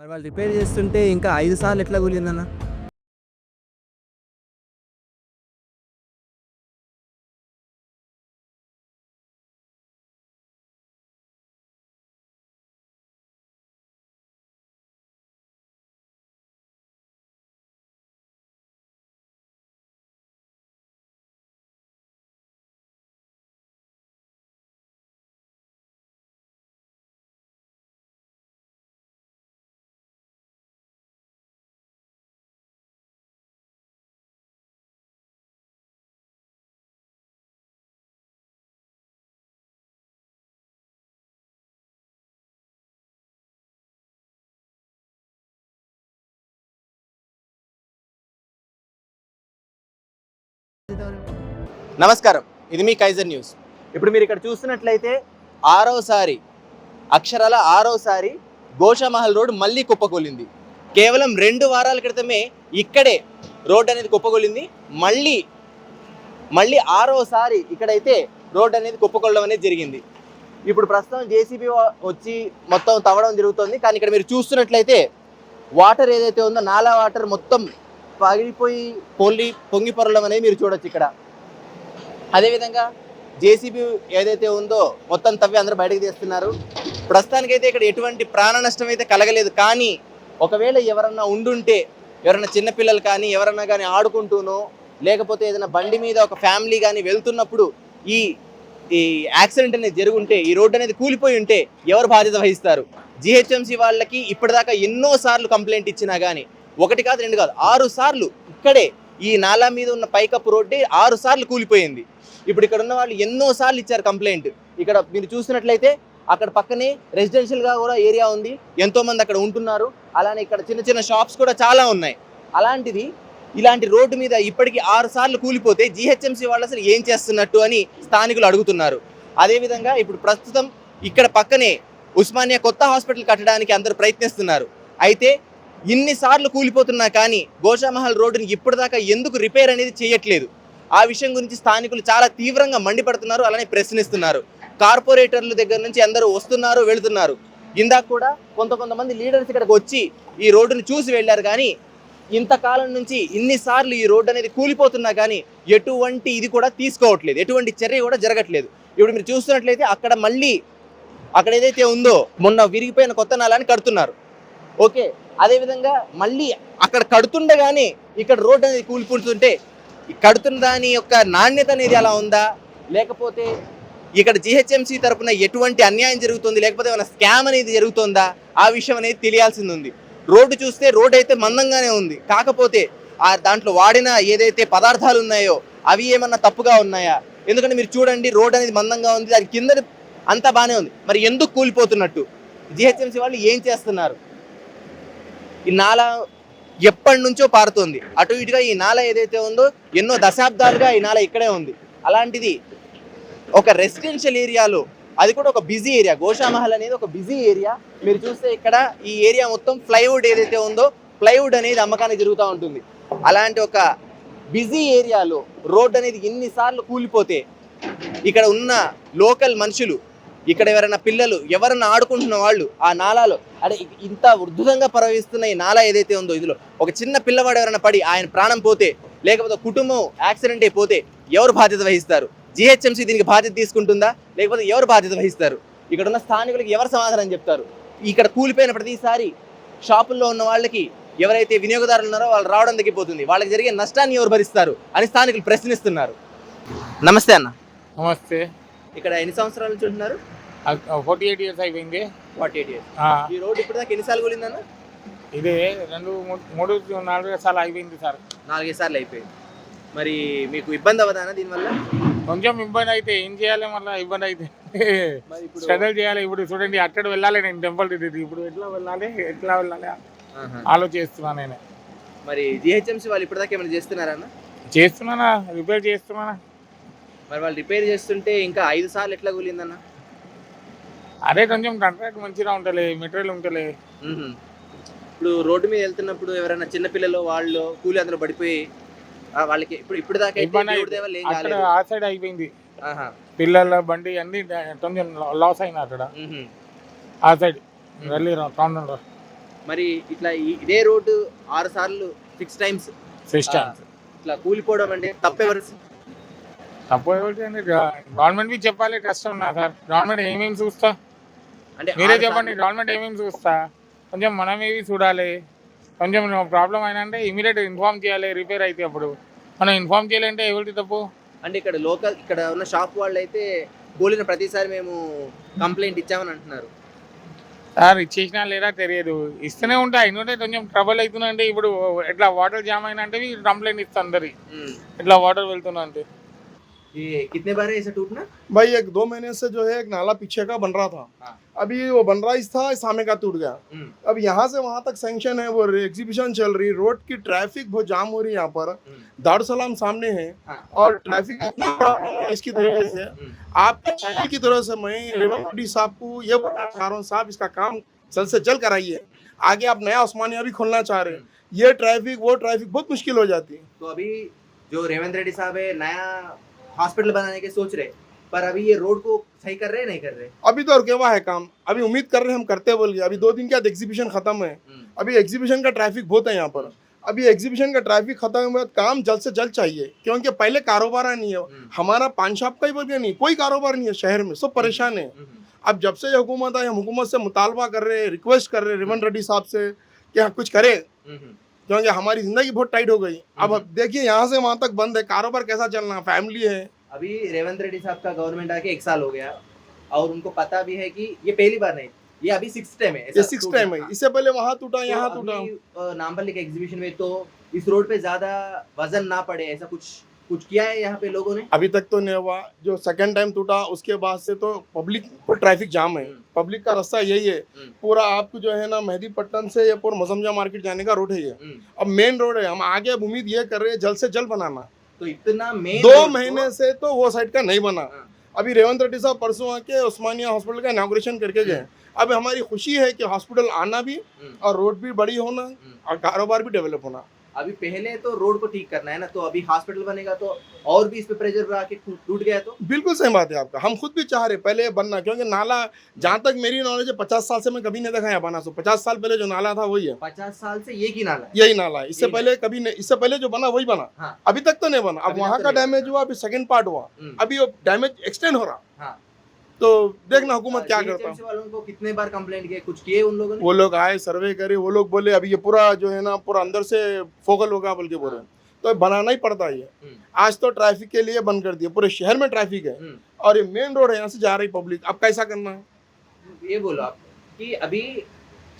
మరి వాళ్ళు రిపేర్ చేస్తుంటే ఇంకా ఐదు సార్లు ఎట్లా కూలిందన్న? నమస్కారం. ఇది మీ కైజర్ న్యూస్. ఇప్పుడు మీరు ఇక్కడ చూస్తున్నట్లయితే ఆరోసారి అక్షరాల ఆరోసారి గోషామహల్ రోడ్ మళ్ళీ కుప్పకూలింది కేవలం రెండు వారాల క్రితమే ఇక్కడే రోడ్ అనేది కుప్పకూలింది మళ్ళీ మళ్ళీ ఆరోసారి ఇక్కడైతే రోడ్ అనేది కుప్పకొల్లడం అనేది జరిగింది. ఇప్పుడు ప్రస్తుతం జేసీబీ వచ్చి మొత్తం తవ్వడం జరుగుతుంది. కానీ ఇక్కడ మీరు చూస్తున్నట్లయితే వాటర్ ఏదైతే ఉందో నాలా వాటర్ మొత్తం పగిలిపోయి పొల్లి పొంగి పొరలం అనేది మీరు చూడొచ్చు ఇక్కడ. అదేవిధంగా జేసీబీ ఏదైతే ఉందో మొత్తం తవ్వి అందరూ బయటకు తీస్తున్నారు. ప్రస్తుతానికైతే ఇక్కడ ఎటువంటి ప్రాణ నష్టం అయితే కలగలేదు. కానీ ఒకవేళ ఎవరన్నా ఉండుంటే ఎవరైనా చిన్నపిల్లలు కానీ ఎవరన్నా కానీ ఆడుకుంటూనో లేకపోతే ఏదైనా బండి మీద ఒక ఫ్యామిలీ కానీ వెళ్తున్నప్పుడు ఈ ఈ యాక్సిడెంట్ అనేది జరుగుంటే ఈ రోడ్డు అనేది కూలిపోయి ఉంటే ఎవరు బాధ్యత వహిస్తారు? జిహెచ్ఎంసీ వాళ్ళకి ఇప్పటిదాకా ఎన్నో సార్లు కంప్లైంట్ ఇచ్చినా కానీ ఒకటి కాదు రెండు కాదు. ఆరు సార్లు ఇక్కడే ఈ నాలా మీద ఉన్న పైకప్పు రోడ్డే ఆరు సార్లు కూలిపోయింది. ఇప్పుడు ఇక్కడ ఉన్న వాళ్ళు ఎన్నో సార్లు ఇచ్చారు కంప్లైంట్. ఇక్కడ మీరు చూసినట్లయితే అక్కడ పక్కనే రెసిడెన్షియల్గా కూడా ఏరియా ఉంది. ఎంతోమంది అక్కడ ఉంటున్నారు. అలానే ఇక్కడ చిన్న చిన్న షాప్స్ కూడా చాలా ఉన్నాయి. అలాంటిది ఇలాంటి రోడ్డు మీద ఇప్పటికి ఆరు సార్లు కూలిపోతే జిహెచ్ఎంసీ వాళ్ళు అసలు ఏం చేస్తున్నట్టు అని స్థానికులు అడుగుతున్నారు. అదేవిధంగా ఇప్పుడు ప్రస్తుతం ఇక్కడ పక్కనే ఉస్మానియా కొత్త హాస్పిటల్ కట్టడానికి అందరూ ప్రయత్నిస్తున్నారు. అయితే ఇన్నిసార్లు కూలిపోతున్నా కానీ గోషామహల్ రోడ్డుని ఇప్పటిదాకా ఎందుకు రిపేర్ అనేది చేయట్లేదు. ఆ విషయం గురించి స్థానికులు చాలా తీవ్రంగా మండిపడుతున్నారు అలానే ప్రశ్నిస్తున్నారు. కార్పొరేటర్ల దగ్గర నుంచి అందరూ వస్తున్నారు వెళుతున్నారు. ఇందాక కూడా కొంత కొంతమంది లీడర్స్ ఇక్కడికి వచ్చి ఈ రోడ్డును చూసి వెళ్ళారు కానీ ఇంతకాలం నుంచి ఇన్నిసార్లు ఈ రోడ్డు అనేది కూలిపోతున్నా కానీ ఎటువంటి ఇది కూడా తీసుకోవట్లేదు. ఎటువంటి చర్య కూడా జరగట్లేదు. ఇప్పుడు మీరు చూస్తున్నట్లయితే అక్కడ మళ్ళీ అక్కడ ఏదైతే ఉందో మొన్న విరిగిపోయిన కొత్త నాలాన్ని కడుతున్నారు. ఓకే అదేవిధంగా మళ్ళీ అక్కడ కడుతుండగానే ఇక్కడ రోడ్ అనేది కూలిపోతుంటే కడుతున్న దాని యొక్క నాణ్యత అనేది ఎలా ఉందా? లేకపోతే ఇక్కడ జిహెచ్ఎంసీ తరపున ఎటువంటి అన్యాయం జరుగుతుంది? లేకపోతే ఏమైనా స్కామ్ అనేది జరుగుతుందా? ఆ విషయం అనేది తెలియాల్సింది ఉంది. రోడ్డు చూస్తే రోడ్ అయితే మందంగానే ఉంది. కాకపోతే ఆ దాంట్లో వాడిన ఏదైతే పదార్థాలు ఉన్నాయో అవి ఏమన్నా తప్పుగా ఉన్నాయా? ఎందుకంటే మీరు చూడండి రోడ్ అనేది మందంగా ఉంది. దాని కింద అంతా బాగానే ఉంది. మరి ఎందుకు కూలిపోతున్నట్టు? జిహెచ్ఎంసీ వాళ్ళు ఏం చేస్తున్నారు? ఈ నాల ఎప్పటి నుంచో పారుతుంది. అటు ఇటుగా ఈ నాల ఏదైతే ఉందో ఎన్నో దశాబ్దాలుగా ఈ నాల ఇక్కడే ఉంది. అలాంటిది ఒక రెసిడెన్షియల్ ఏరియాలో అది కూడా ఒక బిజీ ఏరియా. గోషామహల్ అనేది ఒక బిజీ ఏరియా. మీరు చూస్తే ఇక్కడ ఈ ఏరియా మొత్తం ప్లైవుడ్ ఏదైతే ఉందో ప్లైవుడ్ అనేది అమ్మకానికి జరుగుతూ ఉంటుంది. అలాంటి ఒక బిజీ ఏరియాలో రోడ్ అనేది ఎన్నిసార్లు కూలిపోతే ఇక్కడ ఉన్న లోకల్ మనుషులు ఇక్కడ ఎవరైనా పిల్లలు ఎవరైనా ఆడుకుంటున్న వాళ్ళు ఆ నాలాలో అంటే ఇంత ఉర్ధుతంగా ప్రవహిస్తున్న ఈ నాలా ఏదైతే ఉందో ఇందులో ఒక చిన్న పిల్లవాడు ఎవరైనా పడి ఆయన ప్రాణం పోతే లేకపోతే కుటుంబం యాక్సిడెంట్ అయిపోతే ఎవరు బాధ్యత వహిస్తారు? జిహెచ్ఎంసీ దీనికి బాధ్యత తీసుకుంటుందా? లేకపోతే ఎవరు బాధ్యత వహిస్తారు? ఇక్కడ ఉన్న స్థానికులకు ఎవరు సమాధానం చెప్తారు? ఇక్కడ కూలిపోయిన ప్రతిసారి షాపుల్లో ఉన్న వాళ్ళకి ఎవరైతే వినియోగదారులు ఉన్నారో వాళ్ళు రావడం తగ్గిపోతుంది. వాళ్ళకి జరిగే నష్టాన్ని ఎవరు భరిస్తారు అని స్థానికులు ప్రశ్నిస్తున్నారు. నమస్తే అన్న. నమస్తే. ఇక్కడ ఎన్ని సంవత్సరాల నుంచి ఉంటున్నారు? ఫార్టీ ఎయిట్ ఇయర్స్ అయిపోయింది. ఫార్టీ ఎయిట్ ఇయర్స్ ఈ రోడ్ ఇప్పుడు దాకా ఎన్నిసార్లు కూలిందన్న? ఇది రెండు మూడు- నాలుగు సార్లు అయిపోయింది సార్. నాలుగైదు సార్లు అయిపోయింది. మరి మీకు ఇబ్బంది అవ్వదా దీనివల్ల? కొంచెం ఇబ్బంది అయితే ఏం చేయాలి మళ్ళీ? ఇబ్బంది అయితే మరి ఇప్పుడు స్ట్రగల్ చేయాలి. ఇప్పుడు చూడండి అక్కడ వెళ్ళాలి నేను టెంపుల్ ఇప్పుడు ఎట్లా వెళ్ళాలి? ఎట్లా వెళ్ళాలి. ఆలోచిస్తున్నా నేను. మరి జిహెచ్ఎంసీ వాళ్ళు ఇప్పటిదాకా ఏమైనా చేస్తున్నారా చేస్తున్నానా? రిపేర్ చేస్తున్నానా? మరి వాళ్ళు రిపేర్ చేస్తుంటే ఇంకా ఐదు సార్లు ఎట్లా కూలిందన్న? అదే కొంచెం కాంట్రాక్ట్ మంచిగా ఉంటలే మెటీరియల్ ఉంటలే. ఇప్పుడు రోడ్డు మీద వెళ్తున్నప్పుడు ఎవరైనా చిన్నపిల్లలు వాళ్ళు కూలి అందరూ పడిపోయి వాళ్ళకి ఇప్పుడు ఇప్పుడు దాకా అక్కడ ఆ సైడ్ అయిపోయింది. పిల్లల బండి అన్ని కొంచెం లాస్ అయినా అక్కడ. ఆ సైడ్ వెళ్ళి మరి ఇట్లా ఇదే రోడ్డు ఆరు సార్లు సిక్స్ టైమ్స్ సిస్టమ్స్ ఇట్లా కూలిపోవడం అంటే తప్పెవరు తప్పు గవర్నమెంట్ చెప్పాలి కష్టం నా సార్. గవర్నమెంట్ ఏమేమి చూస్తా? అంటే మీరే చెప్పండి గవర్నమెంట్ ఏమేమి చూస్తా? కొంచెం మనం ఏవి చూడాలి? కొంచెం ప్రాబ్లం అయినా అంటే ఇమీడియట్ ఇన్ఫార్మ్ చేయాలి రిపేర్ అయితే అప్పుడు. మనం ఇన్ఫార్మ్ చేయాలంటే ఎవరిది తప్పు? అంటే ఇక్కడ లోకల్ ఇక్కడ ఉన్న షాప్ వాళ్ళు అయితే కూలిన ప్రతిసారి మేము కంప్లైంట్ ఇచ్చామని అంటున్నారు. సార్ ఇచ్చేసినా లేదా తెలియదు. ఇస్తూనే ఉంటాయి అయినంటే కొంచెం ట్రబుల్ అవుతుందంటే ఇప్పుడు ఎట్లా వాటర్ జామ్ అయినా అంటే కంప్లైంట్ ఇస్తా అందరి. ఇట్లా వాటర్ వెళ్తున్నా అంటే ये कितने बार है ऐसा टूटना? भाई एक दो महीने से जो है एक नाला पीछे का बन रहा था। हाँ। अभी वो बन रहा था सामने का टूट गया। हम्म, अब यहाँ से वहाँ तक सैंक्शन है वो एग्जीबिशन चल रही रोड की ट्रैफ़िक बहुत जाम हो रही है यहाँ पर। हम्म, दारुसलाम सामने है हाँ। और ट्रैफ़िक इसकी तरह से हम्म, आपके चैनल की तरफ़ से मैं रेवंत साहब को ये चाह रहा हूँ साहब इसका काम जल्द से जल्द कराइए। आगे आप नया उस्मानिया भी खोलना चाह रहे हैं। ये ट्रैफ़िक वो ट्रैफ़िक बहुत मुश्किल हो जाती है। तो अभी जो रेवंत रेड्डी साहब है नया हॉस्पिटल बनाने के सोच रहे पर अभी ये रोड को सही कर रहे नहीं कर रहे? अभी तो रुके हुआ है काम? अभी उम्मीद कर रहे हम करते बोल के। अभी दो दिन के बाद एग्जीबिशन खत्म है। हम्म, अभी एग्जीबिशन का ट्रैफ़िक बहुत है यहाँ पर। अभी एग्जीबिशन का ट्रैफ़िक खत्म हुआ काम जल्द से जल्द चाहिए क्योंकि पहले कारोबार नहीं है। हम्म, हमारा पान शॉप का ही बोल के नहीं कोई कारोबार नहीं है शहर में सब परेशान है। हम्म, अब जब से ये हुकूमत आई हम हुकूमत से मुतालबा कर रहे हैं रिक्वेस्ट कर रहे हैं रेवंत रेड्डी साहब से कि हाँ कुछ करें। क्योंकि हमारी ज़िंदगी बहुत टाइट हो गई। अब अब देखिए यहाँ से वहाँ तक बंद है। कारोबार कैसा चलना फैमिली है? अभी रेवंत रेड्डी साहब का गवर्नमेंट आके एक साल हो गया और उनको पता भी है कि ये पहली बार नहीं ये अभी सिक्स टाइम है ये सिक्स टाइम है। इससे पहले वहाँ टूटा तो यहाँ टूटा नाम पर के एग्जीबिशन में तो इस रोड पे ज़्यादा वज़न ना पड़े ऐसा कुछ कुछ किया है यहाँ पे लोगों ने? अभी तक तो नहीं हुआ। जो सेकंड टाइम टूटा उसके बाद से तो पब्लिक ट्रैफ़िक जाम है। हम्म। पब्लिक का रास्ता यही है। हम्म। पूरा आपको जो है ना मेहदी पट्टन से ये पूरा मजमजा मार्केट जाने का रोड है ये। हम्म, अब मेन रोड है। हम आगे अब उम्मीद ये कर रहे हैं जल्द से जल्द बनाना। तो इतना मेन दो महीने से तो वो साइड का नहीं बना। हाँ। अभी रेवंत रेड्डी साहब परसों आके उस्मानिया हॉस्पिटल का इनाग्रेशन करके गए। अब हमारी खुशी है कि हॉस्पिटल आना भी हम्म। और रोड भी बड़ी होना और कारोबार भी डेवलप होना। अभी पहले तो रोड को ठीक करना है ना तो अभी हॉस्पिटल बनेगा तो और भी इस पे प्रेशर आके टूट टूट गया तो? बिल्कुल सही बात है आपका। हम खुद भी चाह रहे पहले बनना क्योंकि नाला जहाँ तक मेरी नॉलेज है पचास साल से मैं कभी नहीं देखा है बना सो पचास साल पहले जो नाला था वही है। पचास साल से ये की नाला है। यही नाला है। इससे पहले कभी नहीं इससे पहले जो बना वही बना। हाँ। अभी तक तो नहीं बना। अब वहाँ का तो डैमेज हुआ अभी सेकंड पार्ट हुआ। हम्म, अभी वो डैमेज एक्सटेंड हो रहा। हाँ। तो देखना हुकूमत क्या करता वालों को कितने बार कंप्लेंट किए कुछ किए उन लोगों ने? वो लोग आए सर्वे करे वो लोग बोले अभी ये पूरा जो है ना पूरा अंदर से फोकल होगा बोल के बोल। रहे हैं। तो बनाना ही पड़ता है हम्म। आज तो ट्रैफ़िक के लिए बंद कर दिया पूरे शहर में ट्रैफ़िक है। हम्म, और ये मेन रोड है यहाँ से जा रही पब्लिक अब कैसा करना है? ये बोलो आप कि अभी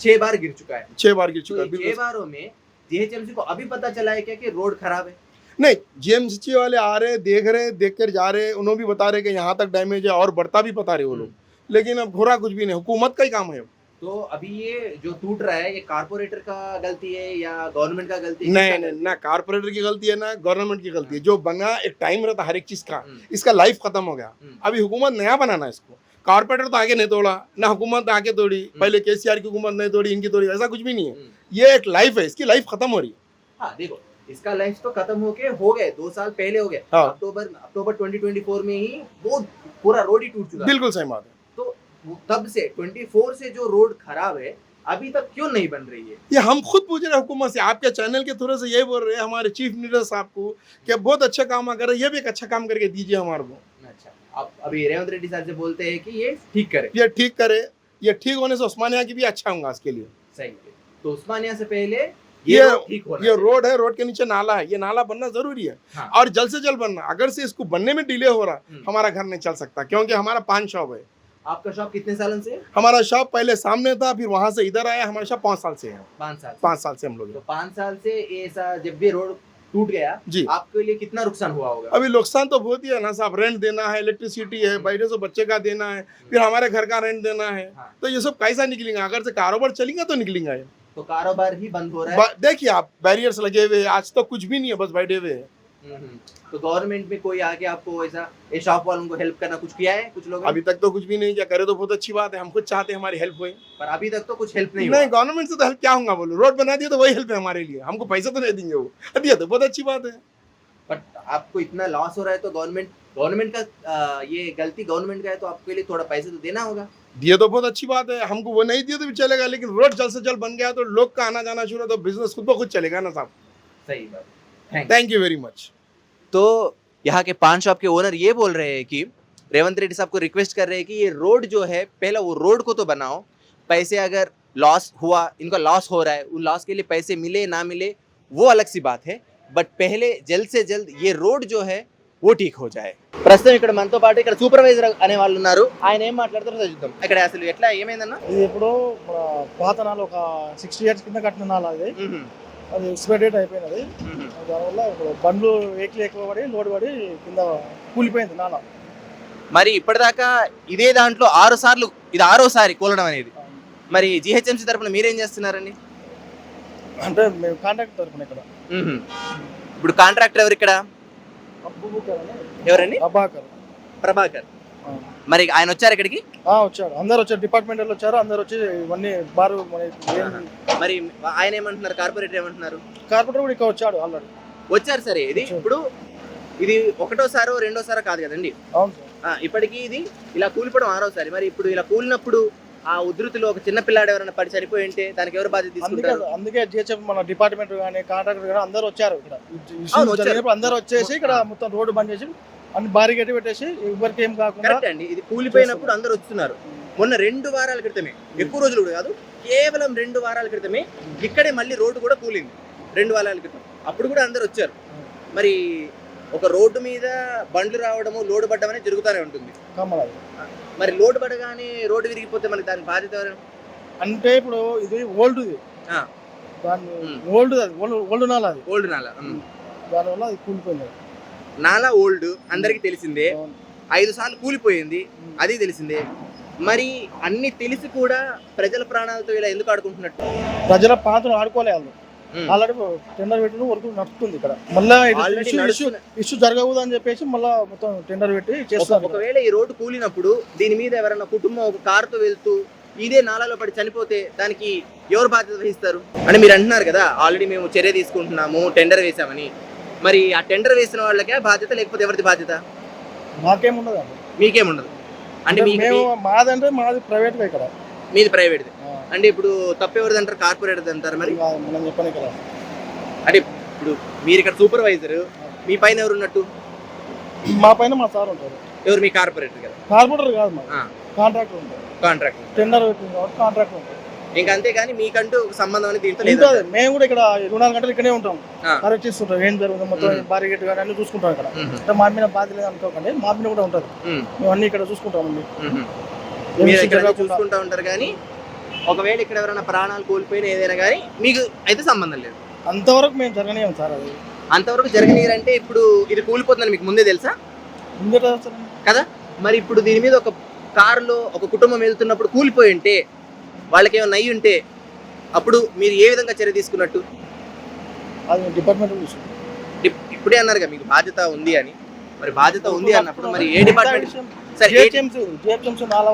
छह बार गिर चुका है। छह बार गिर तो चुका है ये छह बारों में जीएचएमसी को अभी पता चला है क्या कि रोड खराब है? नहीं जीएमसी वाले आ रहे देख रहे देख कर जा रहे उन्होंने भी बता रहे कि यहाँ तक डैमेज है और बढ़ता भी बता रहे वो लोग। लेकिन अब हो रहा कुछ भी नहीं हुकूमत का ही काम है। तो अभी ये जो टूट रहा है ये कारपोरेटर का गलती है या गवर्नमेंट का गलती है? नहीं नहीं ना कारपोरेटर की गलती है ना गवर्नमेंट की गलती है। जो बना एक टाइम रहता हर एक चीज़ का हम्म, इसका लाइफ खत्म हो गया। हम्म, अभी हुकूमत नया बनाना इसको। कारपोरेटर तो आगे नहीं तोड़ा ना हुकूमत आगे तोड़ी पहले केसीआर की हुकूमत नहीं तोड़ी इनकी तोड़ी ऐसा कुछ भी नहीं है। हम्म। ये एक लाइफ है इसकी लाइफ खत्म हो रही है। हाँ देखो इसका लाइफ तो खत्म होके हो गए दो साल पहले हो गए। हाँ। अक्टूबर अक्टूबर 2024 में ही वो पूरा रोड ही टूट चुका। बिल्कुल सही बात है। तो तब से 24 से जो रोड खराब है अभी तक क्यों नहीं बन रही है? ये हम खुद पूछ रहे हैं हुकूमत से। आपके चैनल के थ्रू से यही बोल रहे हैं हमारे चीफ मिनिस्टर साहब को कि बहुत अच्छा काम कर रहे हैं ये भी एक अच्छा काम करके दीजिए हमारे को। अच्छा आप अभी रेवंत रेड्डी साहब से बोलते हैं कि ये ठीक करे। ये ठीक करे ये ठीक होने से उस्मानिया की भी अच्छा होगा इसके लिए। सही है। तो उस्मानिया से पहले ये ये- रोड ये रोड है रोड के नीचे नाला है ये नाला बनना ज़रूरी है। हाँ। और जल्द से जल्द बनना अगर से इसको बनने में डिले हो रहा हम्म। हमारा घर नहीं चल सकता क्योंकि हमारा पान शॉप है। आपका शॉप कितने सालों से हमारा शॉप पहले सामने था फिर वहाँ से इधर आया हमारा शॉप पाँच साल से है। पाँच साल से। पाँच साल से हम लोग तो पाँच साल से ऐसा जब भी रोड टूट गया जी। आपके लिए कितना नुकसान हुआ होगा? अभी नुकसान तो बहुत ही है ना साहब रेंट देना है इलेक्ट्रिसिटी है बैठे से बच्चे का देना है फिर हमारे घर का रेंट देना है। हाँ। तो ये सब कैसा निकलेगा? अगर से कारोबार चलेगा तो निकलेगा ये। तो कारोबार ही बंद हो रहा है। देखिए आप बैरियर्स लगे हुए हैं आज तो कुछ भी नहीं है बस बैठे हुए हैं। हम्म, तो गवर्नमेंट में कोई आके आपको ऐसा शॉप वालों को हेल्प करना कुछ किया है कुछ लोग अभी तक तो कुछ भी नहीं किया करे तो बहुत अच्छी बात है हम खुद चाहते हैं हमारी हेल्प हुई पर अभी तक तो कुछ हेल्प नहीं नहीं गवर्नमेंट से तो हेल्प क्या होगा बोलो? रोड बना दिया तो वही हेल्प है हमारे लिए। हमको पैसा तो नहीं देंगे वो। दिया तो बहुत अच्छी बात है। बट आपको इतना लॉस हो रहा है तो गवर्नमेंट गवर्नमेंट का ये गलती गवर्नमेंट का है तो आपके लिए थोड़ा पैसे तो देना होगा। दिए तो बहुत अच्छी बात है हमको वो नहीं दिए तो भी चलेगा लेकिन रोड जल्द से जल्द बन गया तो लोग का आना जाना शुरू हो तो बिज़नेस खुद ब खुद चलेगा ना साहब? सही बात। थैंक यू वेरी मच तो यहाँ के पान शॉप के ओनर ये बोल रहे हैं कि रेवंत रेड्डी साहब को रिक्वेस्ट कर रहे हैं कि ये रोड जो है पहला वो रोड को तो बनाओ पैसे अगर लॉस हुआ इनका लॉस हो रहा है उन लॉस के लिए पैसे मिले ना मिले वो अलग सी बात है बट पहले जल्द से जल्द ये रोड जो है ఓటీకి హో జాయ్. ప్రస్తుతం ఇక్కడ మనతో పాటు ఇక్కడ సూపర్వైజర్ అనే వాళ్ళు ఉన్నారు. ఆయన ఏం మాట్లాడతారో చూద్దాం. ఇక్కడ అసలు ఎట్లా ఏమైందన్న? ఇది ఇప్పుడు పాత నాలు ఒక సిక్స్టీ ఇయర్స్ కింద కట్టిన నాలు అది. అది ఎక్స్పైర్ డేట్ అయిపోయినది దానివల్ల ఇప్పుడు బండ్లు వెహికల్ ఎక్కువ పడి లోడ్ పడి కింద కూలిపోయింది నాల. మరి ఇప్పటిదాకా ఇదే దాంట్లో ఆరు సార్లు ఇది ఆరోసారి కూలడం అనేది. మరి జిహెచ్ఎంసీ తరఫున మీరేం చేస్తున్నారండి? అంటే మేము కాంట్రాక్ట్ తరఫున ఇక్కడ. ఇప్పుడు కాంట్రాక్టర్ ఎవరు ఇక్కడ? ఎవరండి? ప్రభాకర్. ఆ. మరి ఆయన వచ్చారు ఇక్కడికి? వచ్చాడు. అందరు వచ్చారు. డిపార్ట్మెంట్ వాళ్ళు వచ్చారు. అందరు వచ్చి ఇవన్నీ బారు మరి ఆయన ఏమంటున్నారు? కార్పొరేటర్ ఏమంటున్నారు? కార్పొరేటర్ కూడా ఇక్కడ వచ్చాడు ఆల్రెడీ. వచ్చారు సరే. ఇది. ఇప్పుడు ఇది ఒకటోసారో రెండోసారో కాదు కదండి? అవును ఇప్పటికీ ఇది ఇలా కూలిపోవడం ఆరోసారి మరి ఇప్పుడు ఇలా కూలినప్పుడు ఆ ఉధృతిలో ఒక చిన్న పిల్లాడు ఎవరైనా పడి చనిపోయి ఉంటే దానికి ఎవరు బాధ్యత అందుకే తీసుకుంటారు? అందుకే జిహెచ్ఎఫ్ మన డిపార్ట్మెంట్ కానీ కాంట్రాక్టర్ కానీ అందరు వచ్చారు ఇక్కడ. అందరు వచ్చేసి ఇక్కడ మొత్తం రోడ్డు బంద్ చేసి అన్ని భారీ గట్టి పెట్టేసి ఎవరికి ఏం కాకుండా కరెక్ట్ అండి. ఇది కూలిపోయినప్పుడు అందరు వస్తున్నారు. మొన్న రెండు వారాల క్రితమే ఎక్కువ రోజులు కూడా కాదు కేవలం రెండు వారాల క్రితమే ఇక్కడే మళ్ళీ రోడ్డు కూడా కూలింది. రెండు వారాల క్రితం. అప్పుడు కూడా అందరు వచ్చారు. మరి ఒక రోడ్డు మీద బండ్లు రావడము లోడ్ పడ్డం అనేది జరుగుతూనే ఉంటుంది. మరి లోడ్ పడగానే రోడ్డు విరిగిపోతే మనకి దానికి బాధ్యత ఎవరు? అంటే ఇప్పుడు ఇది ఓల్డ్ ఇది. దాన్ని. ఓల్డ్ ఓల్డ్ నాల అది. ఓల్డ్ నాల. దానివల్ల అది కూలిపోయింది. నాలా ఓల్డ్ అందరికి తెలిసిందే. ఐదు సార్లు కూలిపోయింది అది తెలిసిందే. మరి అన్ని తెలిసి కూడా ప్రజల ప్రాణాలతో ఇలా ఎందుకు ఆడుకుంటున్నట్టు? ప్రజల పాత్ర ఆడుకోలే వాళ్ళు. ఉమ్. ఆల్రెడీ టెండర్ పెట్టిన వరకు నడుస్తుంది ఇక్కడ. మళ్ళీ ఇష్యూ జరగకూడదు అని చెప్పేసి మళ్ళీ మొత్తం టెండర్ పెట్టి చేస్తారు ఒకవేళ ఈ రోడ్డు కూలినప్పుడు దీని మీద ఎవరైనా కుటుంబం ఒక కారుతో వెళ్తూ ఇదే నాలాలో పడి చనిపోతే దానికి ఎవరు బాధ్యత వహిస్తారు? అంటే మీరు అంటున్నారు కదా ఆల్రెడీ మేము చర్య తీసుకుంటున్నాము టెండర్ వేసామని మరి ఆ టెండర్ వేసిన వాళ్ళకే బాధ్యత లేకపోతే ఎవరిది బాధ్యత? మాకేముండదు మీకేముండదు అంటే మేము మాదంటే మాది ప్రైవేట్ ఇక్కడ. మీది ప్రైవేట్ ఆ, అంటే ఇప్పుడు తప్పు ఎవరిది అంటారు? కార్పొరేటర్ అంటారు మరి? మనం చెప్పాను కదా. అంటే ఇప్పుడు మీరు ఇక్కడ సూపర్వైజర్ మీ పైన ఎవరు ఉన్నట్టు? మా పైన మా సార్ ఉంటారు. ఎవరు మీ కార్పొరేటర్ కదా? కార్పొరేటర్ కాదు మా. కాంట్రాక్టర్ ఉంటారు కాంట్రాక్ట్ టెండర్ పెట్టింది కాబట్టి కాంట్రాక్టర్ ఉంటారు ఇంకా అంతేగాని మీకంటూ సంబంధం అనేది దీంతో లేదు మేము కూడా ఇక్కడ ఇరవై నాలుగు గంటలు ఇక్కడే ఉంటాం. కరెక్ట్ చేస్తుంటాం ఏం జరుగుతుంది మొత్తం గట్టి కానీ అన్ని చూసుకుంటాం ఇక్కడ. అంటే మా మీద బాధ్యత లేదు అనుకోకండి. మా మీద కూడా ఉంటుంది. మ్మ్. అన్ని ఇక్కడ ఇక్కడ జరగకుండా. చూసుకుంటా ఉంటారు కానీ ఒకవేళ ఇక్కడ ఎవరైనా ప్రాణాలు కోల్పోయిన ఏదైనా కానీ మీకు అయితే సంబంధం లేదు. అంతవరకు మేము జరగనియం సార్ అది. అంతవరకు జరగనీరంటే ఇప్పుడు ఇది కూలిపోతుందని మీకు ముందే తెలుసా? కదా? మరి ఇప్పుడు దీని మీద ఒక కారులో ఒక కుటుంబం వెళ్తున్నప్పుడు కూలిపోయి ఉంటే వాళ్ళకి ఏమైనా అయ్యి ఉంటే అప్పుడు మీరు ఏ విధంగా చర్య తీసుకున్నట్టు? అది డిపార్ట్మెంట్ ఇప్- ఇప్పుడే అన్నారు కదా మీకు బాధ్యత ఉంది అని. మరి బాధ్యత ఉంది అన్నప్పుడు మరి ఏ డిపార్ట్మెంట్?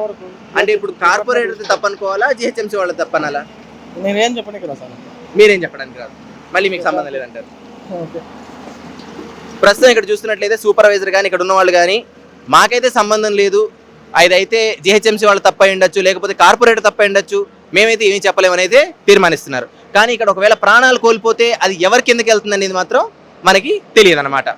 వరకు. అంటే ఇప్పుడు కార్పొరేటర్ తప్పనుకోవాలా జిహెచ్ఎంసీ వాళ్ళ తప్పనాలా? నేనేం ఇక్కడ సార్. మీరేం చెప్పడానికి రాదు. మళ్ళీ మీకు సంబంధం లేదంటారు. ప్రస్తుతం ఇక్కడ చూస్తున్నట్లయితే సూపర్వైజర్ కానీ ఇక్కడ ఉన్న వాళ్ళు కానీ మాకైతే సంబంధం లేదు. అదైతే జిహెచ్ఎంసీ వాళ్ళు తప్ప ఉండొచ్చు లేకపోతే కార్పొరేటర్ తప్ప ఉండొచ్చు. మేమైతే ఏమీ చెప్పలేమని అయితే తీర్మానిస్తున్నారు. కానీ ఇక్కడ ఒకవేళ ప్రాణాలు కోల్పోతే అది ఎవరి కిందకి వెళ్తుంది అనేది మాత్రం మనకి తెలియదు అనమాట